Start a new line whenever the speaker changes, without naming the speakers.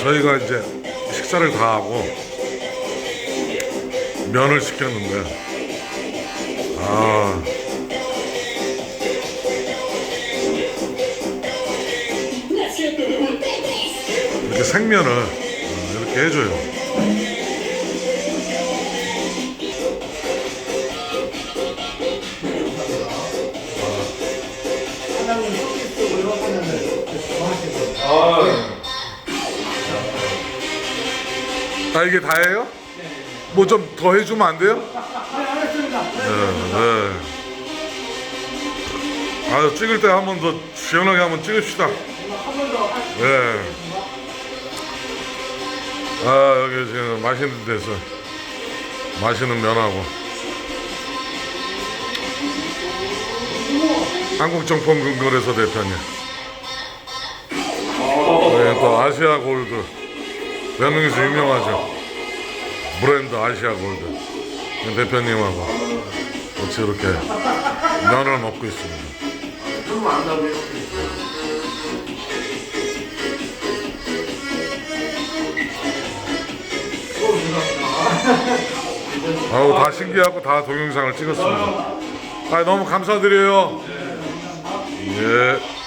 저희가 이제 식사를 다 하고 면을 시켰는데. 아. 이렇게 생면을 어, 이렇게 해줘요.
사장님 서비스적으로 하면은 정
아 이게 다예요? 뭐 좀 더 해주면 안 돼요?
네
네, 네. 아 찍을 때 한 번 더 시원하게 한번 찍읍시다. 네. 아 여기 지금 맛있는 데서 맛있는 면하고 한국정품근거래소 대표님. 네, 또 아시아 골드 대한민국에서 유명하죠. 브랜드 아시아 골드 네, 대표님하고 같이 이렇게 면을 먹고 있습니다. 아우 다 신기하고 다 동영상을 찍었습니다. 아 너무 감사드려요. 예.